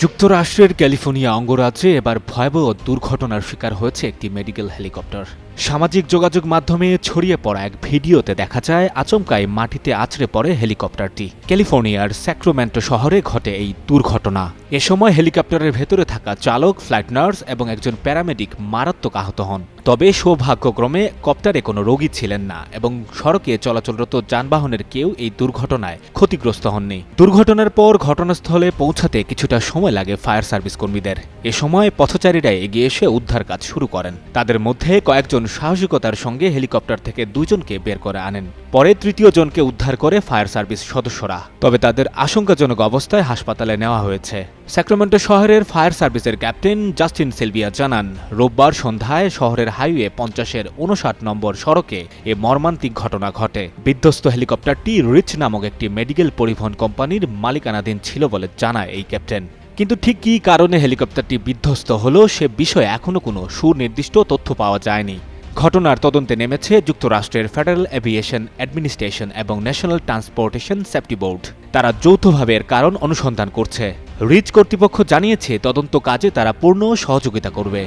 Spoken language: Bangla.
যুক্তরাষ্ট্রের ক্যালিফোর্নিয়া অঙ্গরাজ্যে এবার ভয়াবহ দুর্ঘটনার শিকার হয়েছে একটি মেডিকেল হেলিকপ্টার। সামাজিক যোগাযোগ মাধ্যমে ছড়িয়ে পড়া এক ভিডিওতে দেখা যায় আচমকায় মাটিতে আছড়ে পড়ে হেলিকপ্টারটি। ক্যালিফোর্নিয়ার স্যাক্রোম্যান্টো শহরে ঘটে এই দুর্ঘটনা। এ সময় হেলিকপ্টারের ভেতরে থাকা চালক, ফ্লাইট নার্স এবং একজন প্যারামেডিক মারাত্মক আহত হন। তবে সৌভাগ্যক্রমে কপ্টারে কোনো রোগী ছিলেন না এবং সড়কে চলাচলরত যানবাহনের কেউ এই দুর্ঘটনায় ক্ষতিগ্রস্ত হননি। দুর্ঘটনার পর ঘটনাস্থলে পৌঁছাতে কিছুটা সময় লাগে ফায়ার সার্ভিস কর্মীদের। এ সময় পথচারীরা এগিয়ে এসে উদ্ধার কাজ শুরু করেন। তাদের মধ্যে কয়েকজন সাহসিকতার সঙ্গে হেলিকপ্টার থেকে দুজনকে বের করে আনেন। পরে তৃতীয় জনকে উদ্ধার করে ফায়ার সার্ভিস সদস্যরা। তবে তাদের আশঙ্কাজনক অবস্থায় হাসপাতালে নেওয়া হয়েছে। স্যাক্রামেন্টো শহরের ফায়ার সার্ভিসের ক্যাপ্টেন জাস্টিন সেলভিয়া জানান, রোববার সন্ধ্যায় শহরের হাইওয়ে পঞ্চাশের উনষাট নম্বর সড়কে এ মর্মান্তিক ঘটনা ঘটে। বিধ্বস্ত হেলিকপ্টারটি রিচ নামক একটি মেডিকেল পরিবহন কোম্পানির মালিকানাধীন ছিল বলে জানায় এই ক্যাপ্টেন। কিন্তু ঠিক কী কারণে হেলিকপ্টারটি বিধ্বস্ত হলো সে বিষয়ে এখনও কোনো সুনির্দিষ্ট তথ্য পাওয়া যায়নি। ঘটনার তদন্তে নেমেছে যুক্তরাষ্ট্রের ফেডারেল এভিয়েশন অ্যাডমিনিস্ট্রেশন এবং ন্যাশনাল ট্রান্সপোর্টেশন সেফটি বোর্ড। তারা যৌথভাবে এর কারণ অনুসন্ধান করছে। রিচ কর্তৃপক্ষ জানিয়েছে তদন্ত কাজে তারা পূর্ণ সহযোগিতা করবে।